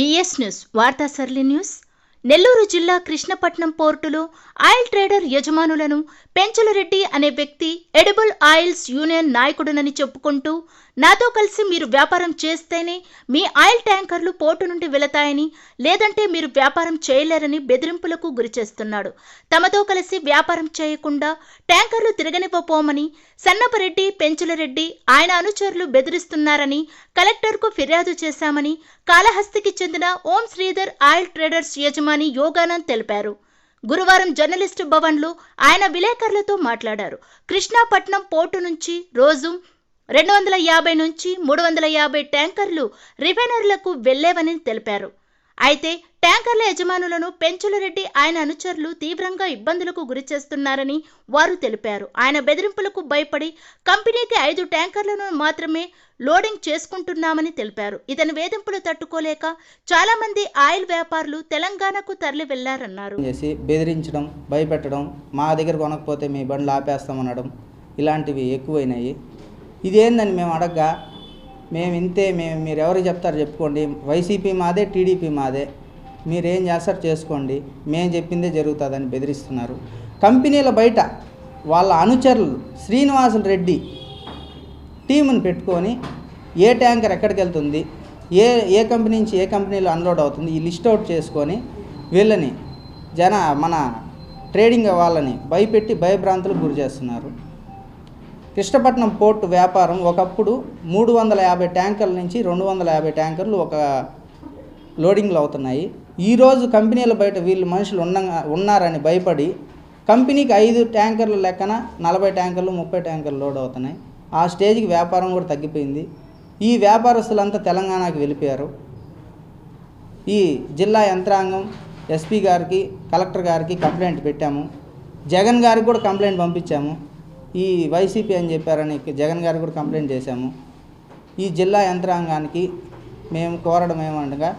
BS news వార్తా సరళి news Nellore జిల్లా కృష్ణపట్నం పోర్టులో ఆయిల్ ట్రేడర్ యజమానులను పెంచలరెడ్డి అనే వ్యక్తి ఎడిబుల్ ఆయిల్స్ యూనియన్ నాయకుడునని చెప్పుకుంటూ నాతో కలిసి మీరు వ్యాపారం చేస్తేనే మీ ఆయిల్ ట్యాంకర్లు పోర్టు నుండి వెళతాయని లేదంటే మీరు వ్యాపారం చేయలేరని బెదిరింపులకు గురిచేస్తున్నాడు. తమతో కలిసి వ్యాపారం చేయకుండా ట్యాంకర్లు తిరగనివ్వపోమని సన్నపరెడ్డి పెంచులరెడ్డి ఆయన అనుచరులు బెదిరిస్తున్నారని కలెక్టర్కు ఫిర్యాదు చేశామని కాళహస్తికి చెందిన ఓం శ్రీధర్ ఆయిల్ ట్రేడర్స్ యజమాని యోగానంద్ తెలిపారు. గురువారం జర్నలిస్టు భవన్లో ఆయన విలేకరులతో మాట్లాడారు. కృష్ణాపట్నం పోర్టు నుంచి రోజు రెండు వందల యాభై నుంచి మూడు వందల యాభై ట్యాంకర్లు రిఫైనరీలకు వెళ్ళేవని తెలిపారు. అయితే ట్యాంకర్ల యజమానులను పెంచులరెడ్డి ఆయన అనుచరులు తీవ్రంగా ఇబ్బందులకు గురి చేస్తున్నారని వారు తెలిపారు. ఆయన బెదిరింపులకు భయపడి కంపెనీకి ఐదు ట్యాంకర్లను మాత్రమే లోడింగ్ చేసుకుంటున్నామని తెలిపారు. ఇతని వేధింపులు తట్టుకోలేక చాలా మంది ఆయిల్ వ్యాపారులు తెలంగాణకు తరలి వెళ్ళారన్నారు. చేసి బెదిరించడం భయపెట్టడం మా దగ్గర కొనకపోతే మీ బండ్లు ఆపేస్తామనడం ఇలాంటివి ఎక్కువైనాయి. ఇదేందని మేము అడగ్గా మేము ఇంతే మేము మీరు ఎవరు చెప్తారు చెప్పుకోండి. వైసీపీ మాదే టీడీపీ మాదే. మీరేం చేస్తారు చేసుకోండి. మేము చెప్పిందే జరుగుతుందని బెదిరిస్తున్నారు. కంపెనీల బయట వాళ్ళ అనుచరులు శ్రీనివాసులు రెడ్డి టీముని పెట్టుకొని ఏ ట్యాంకర్ ఎక్కడికి వెళ్తుంది ఏ ఏ కంపెనీ నుంచి ఏ కంపెనీలో అన్లోడ్ అవుతుంది ఈ లిస్ట్ అవుట్ చేసుకొని వీళ్ళని జన మన ట్రేడింగ్ వాళ్ళని భయపెట్టి భయభ్రాంతులకు గురి చేస్తున్నారు. కృష్ణపట్నం పోర్టు వ్యాపారం ఒకప్పుడు మూడు వందల యాభై ట్యాంకర్ల నుంచి రెండు వందల యాభై ట్యాంకర్లు ఒక లోడింగ్లు అవుతున్నాయి. ఈరోజు కంపెనీల బయట వీళ్ళు మనుషులు ఉన్న ఉన్నారని భయపడి కంపెనీకి ఐదు ట్యాంకర్ల లెక్కన నలభై ట్యాంకర్లు ముప్పై ట్యాంకర్లు లోడ్ అవుతున్నాయి. ఆ స్టేజ్కి వ్యాపారం కూడా తగ్గిపోయింది. ఈ వ్యాపారస్తులంతా తెలంగాణకి వెళ్ళిపోయారు. ఈ జిల్లా యంత్రాంగం ఎస్పీ గారికి కలెక్టర్ గారికి కంప్లైంట్ పెట్టాము. జగన్ గారికి కూడా కంప్లైంట్ పంపించాము. ఈ వైసీపీ అని చెప్పారని జగన్ గారు కూడా కంప్లైంట్ చేశాము. ఈ జిల్లా యంత్రాంగానికి మేము కోరడం ఏమనగా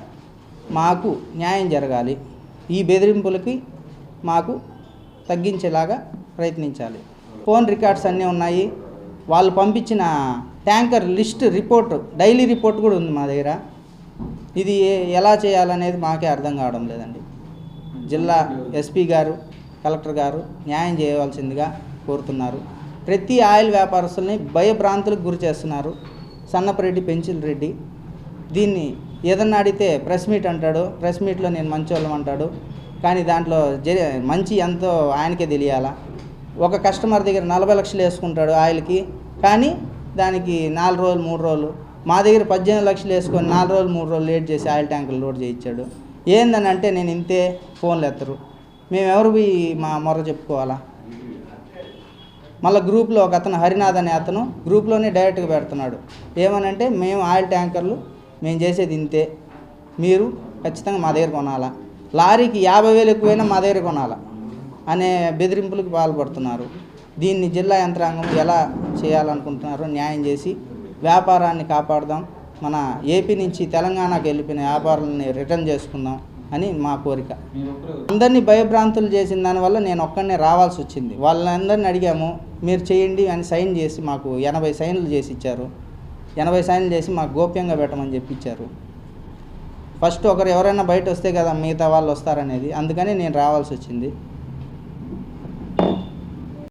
మాకు న్యాయం జరగాలి. ఈ బెదిరింపులకి మాకు తగ్గించేలాగా ప్రయత్నించాలి. ఫోన్ రికార్డ్స్ అన్నీ ఉన్నాయి. వాళ్ళు పంపించిన tanker list report daily report కూడా ఉంది మా దగ్గర. ఇది ఎలా చేయాలనేది మాకే అర్థం కావడం లేదండి. జిల్లా ఎస్పీ గారు కలెక్టర్ గారు న్యాయం చేయవలసిందిగా కోరుతున్నారు. ప్రతి ఆయిల్ వ్యాపారస్తుల్ని భయభ్రాంతులకు గురి చేస్తున్నారు సన్నపరెడ్డి పెంచిల్ రెడ్డి. దీన్ని ఏదన్నా అడిగితే ప్రెస్ మీట్ అంటాడు ప్రెస్ మీట్లో నేను మంచోళ్ళం అంటాడు. కానీ దాంట్లో జరి మంచి ఎంతో ఆయనకే తెలియాలా? ఒక కస్టమర్ దగ్గర నలభై లక్షలు వేసుకుంటాడు ఆయిల్కి కానీ దానికి నాలుగు రోజులు మూడు రోజులు. మా దగ్గర పద్దెనిమిది లక్షలు వేసుకొని నాలుగు రోజులు మూడు రోజులు లేట్ చేసి ఆయిల్ ట్యాంకులు లోడ్ చేయించాడు. ఏందని అంటే నేను ఇంతే ఫోన్లు ఎత్తరు. మేము ఎవరు మా మొర్ర చెప్పుకోవాలా? మళ్ళీ గ్రూప్లో ఒక అతను హరినాథ్ అనే అతను గ్రూప్లోనే డైరెక్ట్గా పెడుతున్నాడు. ఏమనంటే మేము ఆయిల్ ట్యాంకర్లు మేము చేసేది ఇంతే. మీరు ఖచ్చితంగా మా దగ్గర కొనాలా. లారీకి యాభై వేలు ఎక్కువైనా మా దగ్గర కొనాలా అనే బెదిరింపులకు పాల్పడుతున్నారు. దీన్ని జిల్లా యంత్రాంగం ఎలా చేయాలనుకుంటున్నారో న్యాయం చేసి వ్యాపారాన్ని కాపాడదాం. మన ఏపీ నుంచి తెలంగాణకు వెళ్ళిపోయిన వ్యాపారాలని రిటర్న్ చేసుకుందాం. అని మా కోరిక. అందరినీ భయభ్రాంతులు చేసిన దానివల్ల నేను ఒక్కడనే రావాల్సి వచ్చింది. వాళ్ళందరిని అడిగాము మీరు చేయండి అని సైన్ చేసి మాకు ఎనభై సైన్లు చేసి ఇచ్చారు. ఎనభై సైన్లు చేసి మాకు గోప్యంగా పెట్టమని చెప్పి ఇచ్చారు ఫస్ట్ ఒకరు ఎవరైనా బయట వస్తే కదా మిగతా వాళ్ళు వస్తారనేది. అందుకని నేను రావాల్సి వచ్చింది.